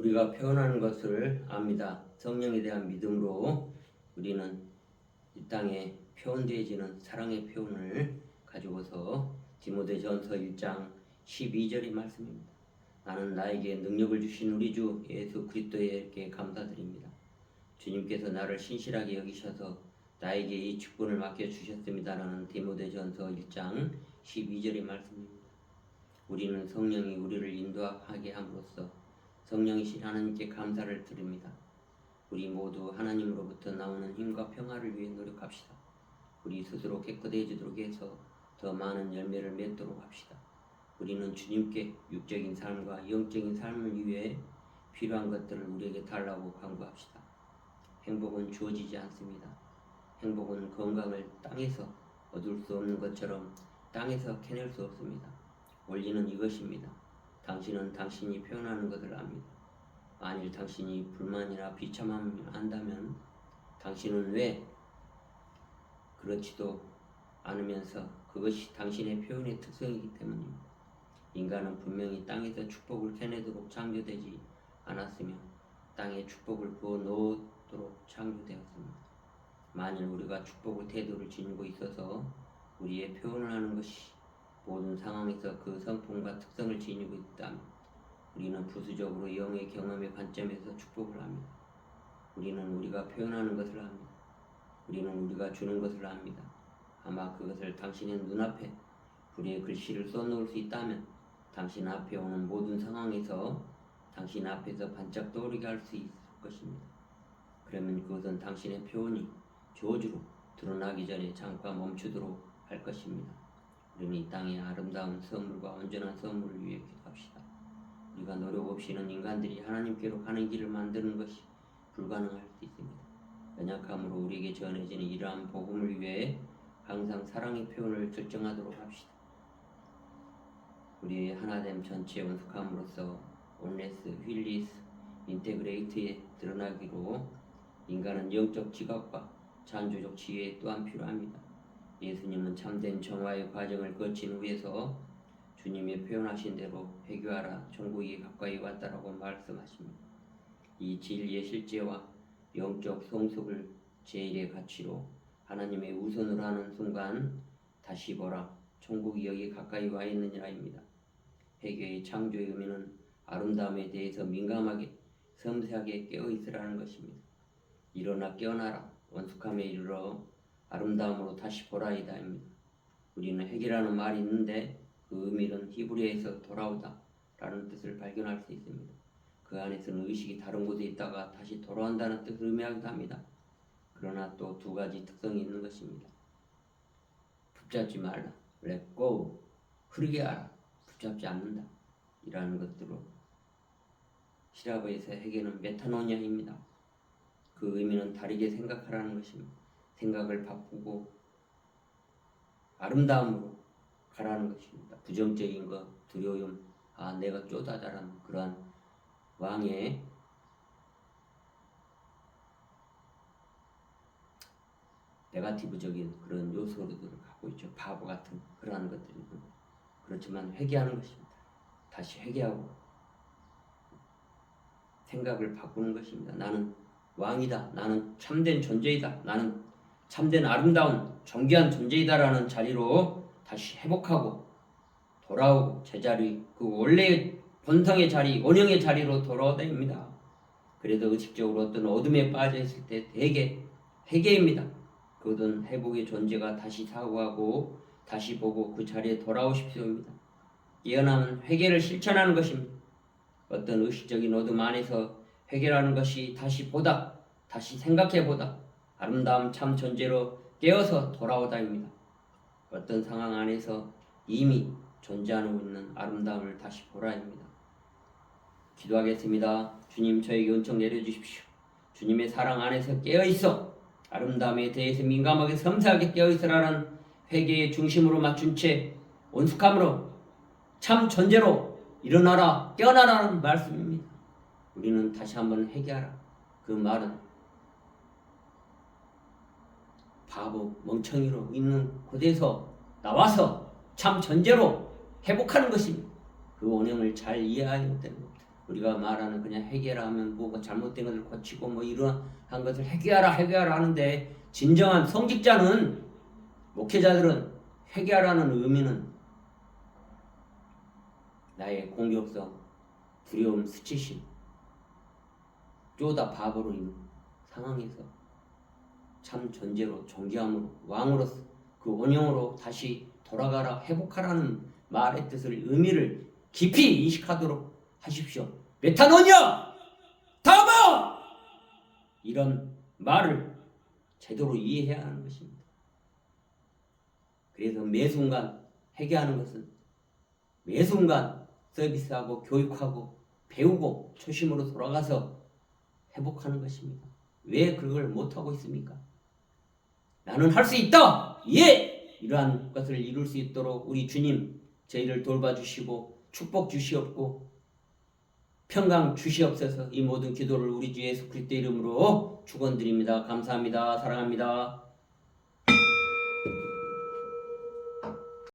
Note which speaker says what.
Speaker 1: 우리가 표현하는 것을 압니다. 성령에 대한 믿음으로 우리는 이 땅에 표현되어지는 사랑의 표현을 가지고서 디모데전서 1장 12절의 말씀입니다. 나는 나에게 능력을 주신 우리 주 예수 그리스도에게 감사드립니다. 주님께서 나를 신실하게 여기셔서 나에게 이 직분을 맡겨 주셨습니다라는 디모데전서 1장 12절의 말씀입니다. 우리는 성령이 우리를 인도하게 함으로써 성령이신 하나님께 감사를 드립니다. 우리 모두 하나님으로부터 나오는 힘과 평화를 위해 노력합시다. 우리 스스로 깨끗해지도록 해서 더 많은 열매를 맺도록 합시다. 우리는 주님께 육적인 삶과 영적인 삶을 위해 필요한 것들을 우리에게 달라고 강구합시다. 행복은 주어지지 않습니다. 행복은 건강을 땅에서 얻을 수 없는 것처럼 땅에서 캐낼 수 없습니다. 원리는 이것입니다. 당신은 당신이 표현하는 것을 압니다. 만일 당신이 불만이나 비참함을 안다면 당신은 왜 그렇지도 않으면서 그것이 당신의 표현의 특성이기 때문입니다. 인간은 분명히 땅에서 축복을 캐내도록 창조되지 않았으며 땅에 축복을 부어 넣도록 창조되었습니다. 만일 우리가 축복의 태도를 지니고 있어서 우리의 표현을 하는 것이 모든 상황에서 그 성품과 특성을 지니고 있다면 우리는 부수적으로 영의 경험의 관점에서 축복을 합니다. 우리는 우리가 표현하는 것을 합니다. 우리는 우리가 주는 것을 합니다. 아마 그것을 당신의 눈앞에 불의 글씨를 써놓을 수 있다면 당신 앞에 오는 모든 상황에서 당신 앞에서 반짝 떠오르게 할 수 있을 것입니다. 그러면 그것은 당신의 표현이 저주로 드러나기 전에 잠깐 멈추도록 할 것입니다. 우리는 이 땅의 아름다운 선물과 온전한 선물을 위해 기도합시다. 우리가 노력 없이는 인간들이 하나님께로 가는 길을 만드는 것이 불가능할 수 있습니다. 연약함으로 우리에게 전해지는 이러한 복음을 위해 항상 사랑의 표현을 결정하도록 합시다. 우리의 하나됨 전체에 원숙함으로써 온레스, 휠리스, 인테그레이트에 드러나기로 인간은 영적 지각과 창조적 지혜 또한 필요합니다. 예수님은 참된 정화의 과정을 거친 후에서 주님의 표현하신 대로 회개하라 천국이 가까이 왔다라고 말씀하십니다. 이 진리의 실제와 영적 성숙을 제일의 가치로 하나님의 우선으로 하는 순간 다시 보라 천국이 여기 가까이 와 있느니라입니다. 회개의 창조의 의미는 아름다움에 대해서 민감하게 섬세하게 깨어 있으라는 것입니다. 일어나 깨어나라 원숙함에 이르러 아름다움으로 다시 보라이다입니다. 우리는 회개라는 말이 있는데 그 의미는 히브리에서 돌아오다 라는 뜻을 발견할 수 있습니다. 그 안에서는 의식이 다른 곳에 있다가 다시 돌아온다는 뜻을 의미하기도 합니다. 그러나 또 두 가지 특성이 있는 것입니다. 붙잡지 말라, go, 흐르게 하라, 붙잡지 않는다. 이라는 것들로 시라버에서 회개는 메타노니아입니다. 그 의미는 다르게 생각하라는 것입니다. 생각을 바꾸고 아름다움으로 가라는 것입니다. 부정적인 것, 두려움, 아 내가 쪼다다라는 그러한 왕의 네가티브적인 그런 요소들을 갖고 있죠. 바보 같은 그러한 것들이 그렇지만 회개하는 것입니다. 다시 회개하고 생각을 바꾸는 것입니다. 나는 왕이다. 나는 참된 존재이다. 나는 참된 아름다운 존귀한 존재이다라는 자리로 다시 회복하고 돌아오고 제자리 그 원래의 본성의 자리, 원형의 자리로 돌아오야 됩니다. 그래도 의식적으로 어떤 어둠에 빠져 있을 때 대개 회개입니다. 그것은 회복의 존재가 다시 사고하고 다시 보고 그 자리에 돌아오십시오입니다. 예언하는 회개를 실천하는 것입니다. 어떤 의식적인 어둠 안에서 회개라는 것이 다시 보다, 다시 생각해 보다, 아름다움 참 존재로 깨어서 돌아오다입니다. 어떤 상황 안에서 이미 존재하고 있는 아름다움을 다시 보라입니다. 기도하겠습니다. 주님 저에게 은총 내려주십시오. 주님의 사랑 안에서 깨어 있어 아름다움에 대해서 민감하게 섬세하게 깨어 있으라는 회개의 중심으로 맞춘 채 온숙함으로 참 존재로 일어나라 깨어나라는 말씀입니다. 우리는 다시 한번 회개하라. 그 말은 바보 멍청이로 있는 곳에서 나와서 참 존재로 회복하는 것입니다. 그 원형을 잘 이해하여야 됩니다. 우리가 말하는 그냥 해결하면 뭐가 잘못된 것을 고치고 뭐 이러한 것을 해결하라 해결하라 하는데 진정한 성직자는 목회자들은 회개하라는 의미는 나의 공격성, 두려움, 수치심, 쪼다 바보로 있는 상황에서 참 존재로 존귀함으로 왕으로서 그 원형으로 다시 돌아가라 회복하라는 말의 뜻을 의미를 깊이 인식하도록 하십시오. 메타노니아 다마 이런 말을 제대로 이해해야 하는 것입니다. 그래서 매 순간 회개하는 것은 매 순간 서비스하고 교육하고 배우고 초심으로 돌아가서 회복하는 것입니다. 왜 그걸 못하고 있습니까? 나는 할 수 있다! 예! 이러한 것을 이룰 수 있도록 우리 주님 저희를 돌봐주시고 축복 주시옵고 평강 주시옵소서 이 모든 기도를 우리 주 예수 그리스도 이름으로 축원드립니다. 감사합니다. 사랑합니다.